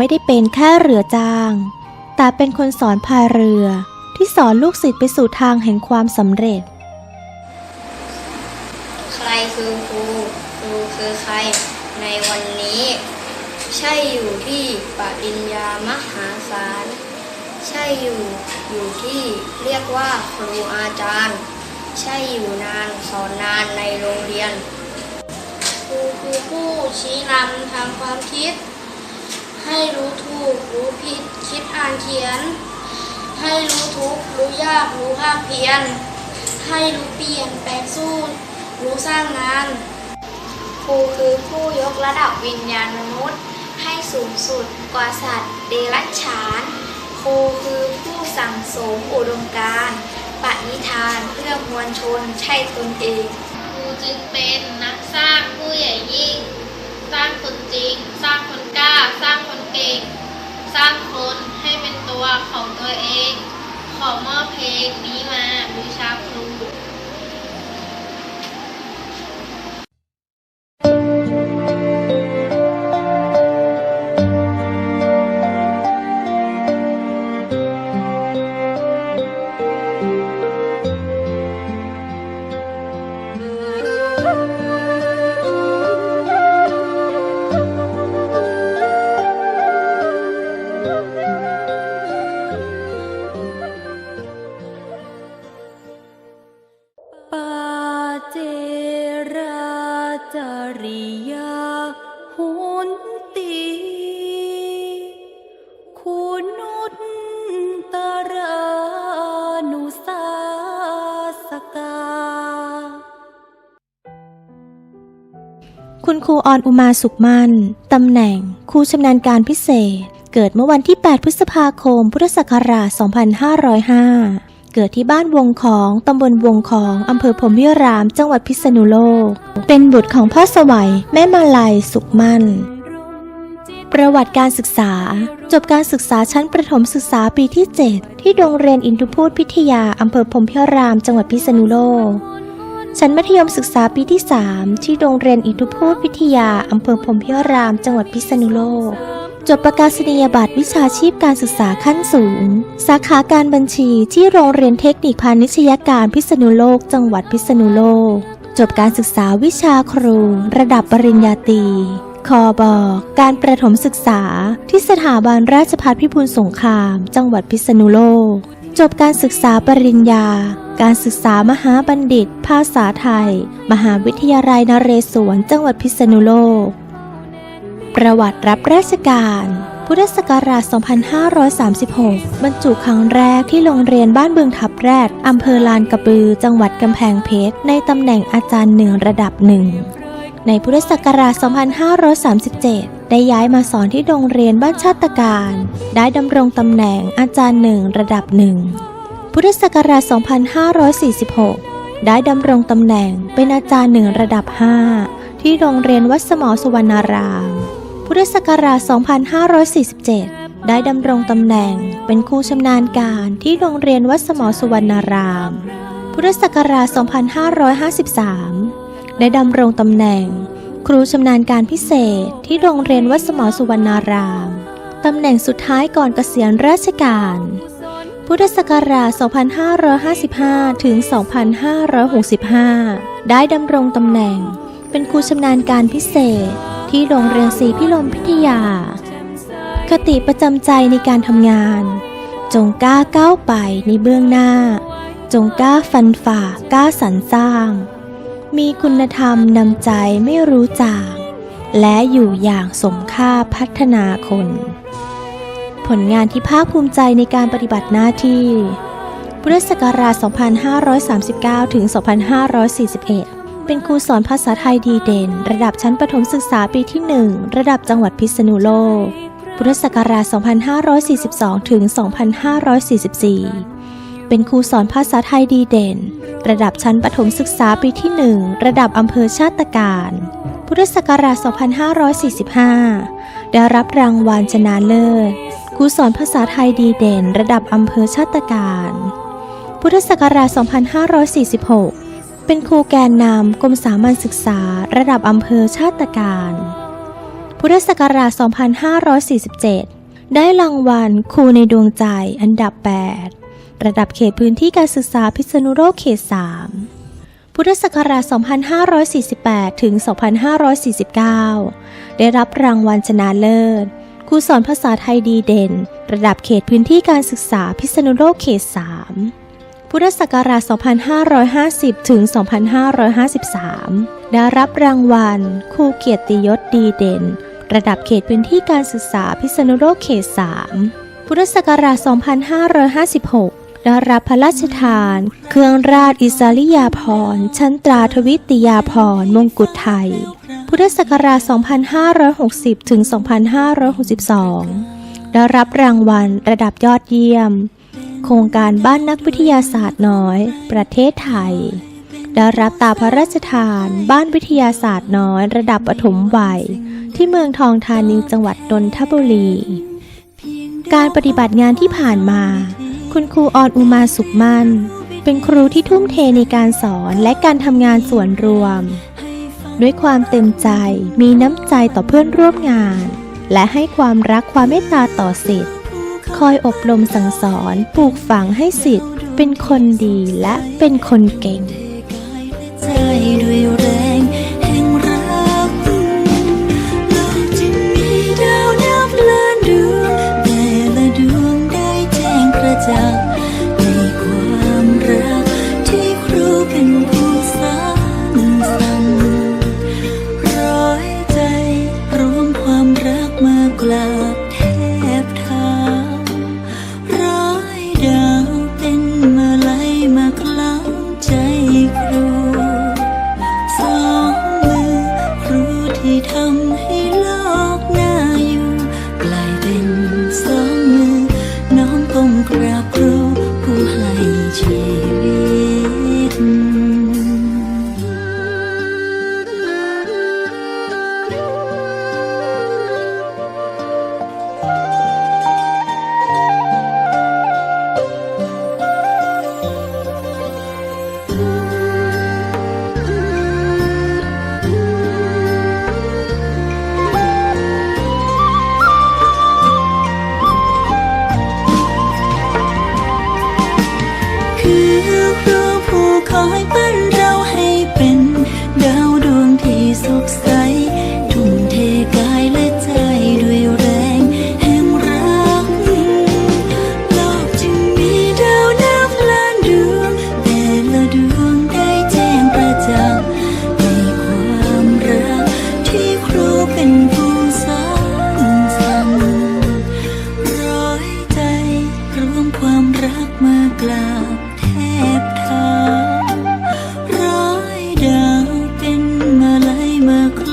ไม่ได้เป็นแค่เรือจ้าง แต่เป็นคนสอนพายเรือที่สอนลูกศิษย์ไปสู่ทางแห่งความสำเร็จ ใครคือครูครูคือใครในวันนี้ ใช่อยู่ที่ปริญญามหาศาล ใช่อยู่อยู่ที่เรียกว่าครูอาจารย์ ใช่อยู่นานสอนนานในโรงเรียนครูคือผู้ชี้นำทางความคิด ให้รู้ถูก รู้ผิด คิดอ่านเขียน ให้รู้ทุกรู้ยาก รู้ภาคเพียรให้รู้เปลี่ยนแปลงสู้ รู้สร้างงานครูคือผู้ยกระดับวิญญาณมนุษย์ ให้สูงสุดกว่าสัตว์ เดรัจฉาน ครูคือผู้สั่งสมอุดมการณ์ปณิธานเพื่อมวลชนใช่ตนเองครูจึงเป็นนักสร้างผู้ใหญ่ยิ่ง สร้างคนจริง สร้างคน กล้าสร้างคนเก่ง สร้างคนให้เป็นตัวของตัวเอง ขอมอบเพลงนี้มาบูชาครู ราจาริยาหุนตีคุณุตตรานุสาสกา คุณครูออนอุมาสุขมัน ตำแหน่งครูชำนาญการพิเศษ เกิดเมื่อวันที่ 8 พฤษภาคม พุทธศักราช 2505 เกิดที่บ้านวงของตำบลวงของอำเภอพรมวิราม จังหวัดพิษณุโลก เป็นบุตรของพ่อสวัย แม่มาลัยสุขมั่น ประวัติการศึกษา จบการศึกษาชั้นประถมศึกษาปีที่ 7 ที่โรงเรียนอินทุพูตพิทยาอำเภอพรมพิราม จังหวัดพิษณุโลกชั้นมัธยมศึกษาปีที่ 3 ที่โรงเรียนอินทุพูตวิทยาอำเภอพรมพิราม จังหวัดพิษณุโลก จบประกาศนียบัตรวิชาชีพการศึกษาขั้นสูง สาขาการบัญชีที่โรงเรียนเทคนิคพาณิชยการพิษณุโลก จังหวัดพิษณุโลก จบการศึกษาวิชาครู ระดับปริญญาตรีคอบอการประถมศึกษาที่สถาบันราชภัฏพิบูลสงคราม จังหวัดพิษณุโลก จบการศึกษาปริญญา การศึกษามหาบัณฑิต ภาษาไทย มหาวิทยาลัยนเรศวร จังหวัดพิษณุโลก ประวัติรับราชการ พุทธศักราช 2536 บรรจุครั้งแรกที่โรงเรียนบ้านบึงทับแรดอำเภอลานกระบือ จังหวัดกำแพงเพชร ในตำแหน่งอาจารย์หนึ่งระดับหนึ่ง ในพุทธศักราช 2537ได้ย้ายมาสอนที่โรงเรียนบ้านชาติการ ได้ดำรงตำแหน่งอาจารย์หนึ่งระดับหนึ่ง พุทธศักราช 2546 ได้ดำรงตำแหน่งเป็นอาจารย์หนึ่งระดับ 5 ที่โรงเรียนวัดสมอสุวรรณาราม พุทธศักราช 2547 ได้ดำรงตำแหน่งเป็นครูชำนาญการที่โรงเรียนวัดสมอสุวรรณาราม พุทธศักราช 2553 ได้ดำรงตำแหน่ง ครูชำนาญการพิเศษที่โรงเรียนวัดสมอสุวรรณารามตำแหน่งสุดท้ายก่อนเกษียณราชการ พุทธศักราช 2555 ถึง 2565 ได้ดำรงตำแหน่ง เป็นครูชำนาญการพิเศษ ที่โรงเรียนศรีพิลมพิทยา คติประจำใจในการทำงาน จงกล้าก้าวไปในเบื้องหน้า จงกล้าฟันฝ่ากล้าสรรสร้าง มีคุณธรรมนำใจไม่รู้จาง และอยู่อย่างสมค่าพัฒนาคน ผลงานที่ภาคภูมิใจในการปฏิบัติหน้าที่พุทธศักราช 2539 ถึง 2541 เป็นครูสอนภาษาไทยดีเด่น ระดับชั้นประถมศึกษาปีที่ 1 ระดับจังหวัดพิษณุโลก พุทธศักราช 2542 ถึง 2544 เป็นครูสอนภาษาไทยดีเด่น ระดับชั้นประถมศึกษาปีที่ 1 ระดับอำเภอชาติการ พุทธศักราช 2545 ได้รับรางวัลชนะเลิศ ครูสอนภาษาไทยดีเด่น ระดับอำเภอชาติการ พุทธศักราช 2546 เป็นครูแกนนำกรมสามัญศึกษา ระดับอำเภอชาติการ พุทธศักราช 2547 ได้รางวัลครูในดวงใจอันดับ 8 ระดับเขตพื้นที่การศึกษาพิษณุโลกเขต 3 พุทธศักราช 2548 ถึง 2549 ได้รับรางวัลชนะเลิศครูสอนภาษาไทยดีเด่น ระดับเขตพื้นที่การศึกษาพิษณุโลกเขต 3 พุทธศักราช 2550 ถึง 2553 ได้รับรางวัลครูเกียรติยศดีเด่น ระดับเขตพื้นที่การศึกษาพิษณุโลกเขต 3 พุทธศักราช 2556 ได้รับพระราชทาน เครื่องราชอิสริยาภรณ์ชั้นตราทวิตยาภรณ์มงกุฎไทย พุทธศักราช 2560 ถึง 2562 ได้รับรางวัลระดับยอดเยี่ยม โครงการบ้านนักวิทยาศาสตร์น้อย ประเทศไทย ได้รับตาพระราชทานบ้านวิทยาศาสตร์น้อย ระดับปฐมวัย ที่เมืองทองธานีจังหวัดนนทบุรี การปฏิบัติงานที่ผ่านมา คุณครูออนอุมาสุขมั่น เป็นครูที่ทุ่มเทในการสอนและการทำงานส่วนรวม ด้วยความเต็มใจมีน้ำใจต่อเพื่อนร่วมงาน และให้ความรักความเมตตาต่อสิทธิ์ คอยอบรมสั่งสอนปลูกฝังให้สิทธิ์ เป็นคนดีและเป็นคนเก่งใจด้วยแรงแห่งรักโลก คือครูผู้คอยเปั้น мөк